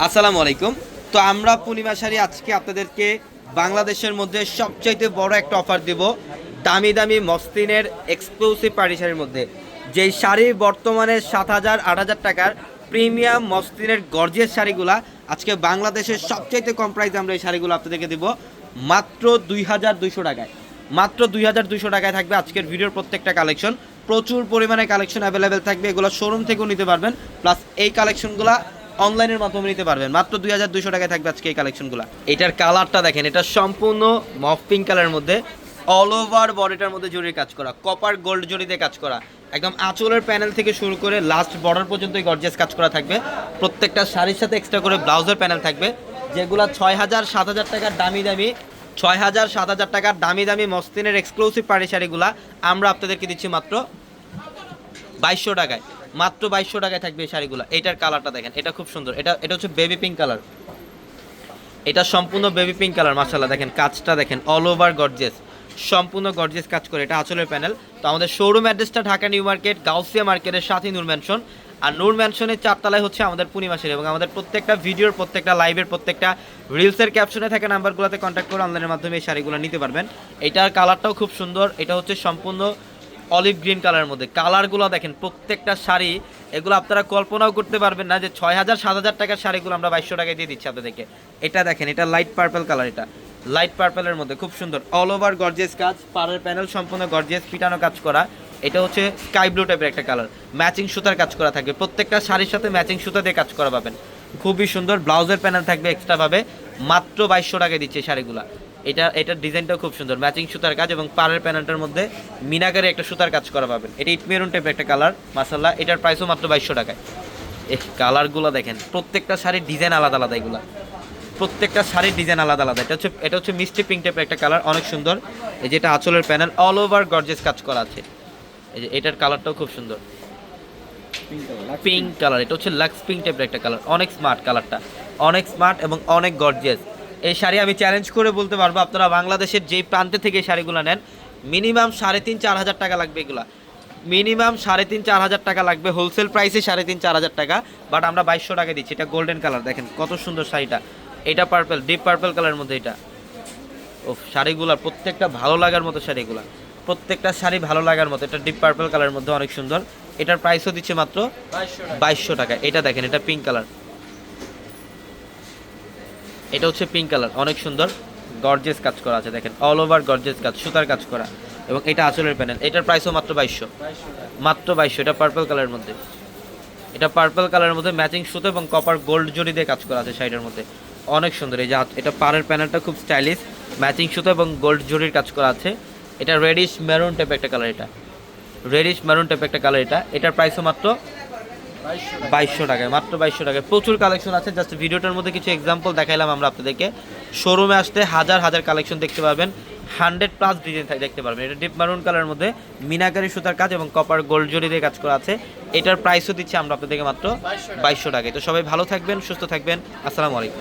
আসসালামু আলাইকুম। তো আমরা পূর্ণিমা শাড়ি আজকে আপনাদেরকে বাংলাদেশের মধ্যে সবচাইতে বড় একটা অফার দেব, দামি দামি মসলিনের এক্সক্লুসিভ পার্টি শাড়ির মধ্যে। যেই শাড়ি বর্তমানে সাত হাজার, আট হাজার টাকার প্রিমিয়াম মসলিনের গর্জিয়াস শাড়িগুলা, আজকে বাংলাদেশের সবচাইতে কম প্রাইসে আমরা এই শাড়িগুলো আপনাদেরকে দেব, মাত্র দুই হাজার দুইশো টাকায়। মাত্র দুই হাজার দুইশো টাকায় থাকবে আজকের ভিডিওর প্রত্যেকটা কালেকশন প্রচুর পরিমাণে কালেকশন অ্যাভেলেবেল থাকবে, এগুলো শোরুম থেকেও নিতে পারবেন। প্লাস এই কালেকশনগুলো অনলাইনের মাধ্যমে নিতে পারবেন। মাত্র দুই হাজার দুইশো টাকায় থাকবে আজকে এই কালেকশনগুলো এটার কালারটা দেখেন, এটা সম্পূর্ণ মফ পিঙ্ক কালারের মধ্যে অল ওভার বডিটার মধ্যে জরির কাজ করা কপার গোল্ড জরি দিয়ে কাজ করা। একদম আঁচলের প্যানেল থেকে শুরু করে লাস্ট বর্ডার পর্যন্ত গর্জিয়াস কাজ করা থাকবে। প্রত্যেকটা শাড়ির সাথে এক্সট্রা করে ব্লাউজের প্যানেল থাকবে, যেগুলো ছয় হাজার, সাত হাজার টাকার দামি দামি, ছয় হাজার, সাত হাজার টাকার দামি দামি মস্তিনের এক্সক্লুসিভ পাড়ি শাড়িগুলা আমরা আপনাদেরকে দিচ্ছি মাত্র বাইশশো টাকায়। মাত্র বাইশশো টাকায় থাকবে এই শাড়িগুলো। এটার কালারটা দেখেন, এটা খুব সুন্দর। এটা এটা হচ্ছে বেবি পিঙ্ক কালার এটা সম্পূর্ণ বেবি পিঙ্ক কালার মাসাল্লাহ দেখেন, কাজটা দেখেন অল ওভার গর্জেস সম্পূর্ণ গর্জেস কাজ করে, এটা আঁচলের প্যানেল তো আমাদের শোরুম অ্যাড্রেসটা ঢাকা নিউ মার্কেট, গাউসিয়া মার্কেটের সাথে নূর ম্যানশন আর নূর ম্যানশনের চারতলায় হচ্ছে আমাদের পূর্ণিমাসের এবং আমাদের প্রত্যেকটা ভিডিওর, প্রত্যেকটা লাইভের প্রত্যেকটা রিলসের ক্যাপশনে থাকা নাম্বারগুলোতে কন্ট্যাক্ট করে অনলাইনের মাধ্যমে এই শাড়িগুলো নিতে পারবেন। এটার কালারটাও খুব সুন্দর। এটা হচ্ছে সম্পূর্ণ অলিভ গ্রিন কালারের মধ্যে। কালারগুলো দেখেন, প্রত্যেকটা শাড়ি, এগুলো আপনারা কল্পনাও করতে পারবেন না যে ছয় হাজার, সাত হাজার টাকার শাড়িগুলো আমরা বাইশশো টাকায় দিয়ে দিচ্ছি আপনাদেরকে। এটা দেখেন, এটা লাইট পার্পল কালার এটা। লাইট পার্পেলের মধ্যে, খুব সুন্দর। অল ওভার গর্জিয়াস কাজ, পাড়ের প্যানেল সম্পূর্ণ গর্জিয়াস পিটানো কাজ করা। এটা হচ্ছে স্কাই ব্লু টাইপের একটা কালার ম্যাচিং সুতার কাজ করা থাকবে। প্রত্যেকটা শাড়ির সাথে ম্যাচিং সুতা দিয়ে কাজ করা পাবেন। খুবই সুন্দর, ব্লাউজের প্যানেল থাকবে এক্সট্রাভাবে মাত্র বাইশশো টাকায় দিচ্ছে শাড়িগুলা। এটা এটার ডিজাইনটাও খুব সুন্দর। ম্যাচিং সুতার কাজ এবং পাড়ের প্যানেলটার মধ্যে মিনাকারে একটা সুতার কাজ করা পাবেন। এটা ইট মেরুন টাইপের একটা কালার মাসাল্লাহ এটার প্রাইসও মাত্র বাইশশো টাকায়। এই কালারগুলো দেখেন প্রত্যেকটা শাড়ির ডিজাইন আলাদা আলাদা এগুলা। প্রত্যেকটা শাড়ির ডিজাইন আলাদা আলাদা। এটা হচ্ছে এটা হচ্ছে মিষ্টি পিঙ্ক টাইপের একটা কালার অনেক সুন্দর। এই যেটা আঁচলের প্যানেল অল ওভার গর্জেস কাজ করা আছে। এই যে এটার কালারটাও খুব সুন্দর। পিঙ্ক কালার এটা হচ্ছে লাক্স পিঙ্ক টাইপের একটা কালার অনেক স্মার্ট কালারটা অনেক স্মার্ট এবং অনেক গর্জিয়াস এই শাড়ি আমি চ্যালেঞ্জ করে বলতে পারব, আপনারা বাংলাদেশের যেই প্রান্তে থেকে শাড়িগুলো নেন মিনিমাম সাড়ে তিন, চার হাজার টাকা লাগবে এগুলা। মিনিমাম সাড়ে তিন, চার হাজার টাকা লাগবে হোলসেল প্রাইসে সাড়ে তিন, চার হাজার টাকা বাট আমরা বাইশশো টাকা দিচ্ছি, এটা গোল্ডেন কালার দেখেন কত সুন্দর শাড়িটা। এটা পার্পল ডিপ পার্পল কালারের মধ্যে এটা। ও শাড়িগুলা প্রত্যেকটা ভালো লাগার মতো শাড়িগুলা। প্রত্যেকটা শাড়ি ভালো লাগার মতো, এটা ডিপ পার্পল কালারের মধ্যে অনেক সুন্দর। এটার প্রাইসও দিচ্ছে মাত্র বাইশশো টাকা। এটা দেখেন, এটা পিঙ্ক কালার এটা হচ্ছে পিঙ্ক কালার অনেক সুন্দর গর্জেস কাজ করা আছে, দেখেন অল ওভার গর্জেস কাজ, সুতার কাজ করা, এবং এটা আঁচলের প্যানেল এটার প্রাইসও মাত্র বাইশশো মাত্র বাইশশো, এটা পার্পল কালারের মধ্যে, এটা পার্পল কালারের মধ্যে ম্যাচিং সুতো এবং কপার গোল্ড জরি দিয়ে কাজ করা আছে শাড়িটার মধ্যে, অনেক সুন্দর, এই যে এটা পাড়ের প্যানেলটা খুব স্টাইলিশ ম্যাচিং সুতো এবং গোল্ড জরির কাজ করা আছে, এটা রেডিশ মেরুন টাইপ একটা কালার এটা রেডিশ মেরুন টাইপ একটা কালার এটা, এটার প্রাইসও মাত্র বাইশশো টাকায়, মাত্র বাইশশো টাকায়। প্রচুর কালেকশন আছে জাস্ট ভিডিওটার মধ্যে কিছু এক্সাম্পল দেখাইলাম আমরা আপনাদেরকে। শোরুমে আসতে হাজার হাজার কালেকশন দেখতে পাবেন হান্ড্রেড প্লাস ডিজাইন দেখতে পারবেন। এটা ডিপ মারুন কালারের মধ্যে মিনাকারি সুতার কাজ এবং কপার গোল্ড জরি দিয়ে কাজ করা আছে। এটার প্রাইসও দিচ্ছি আমরা আপনাদেরকে মাত্র বাইশশো টাকায়। তো সবাই ভালো থাকবেন, সুস্থ থাকবেন। আসসালামু আলাইকুম।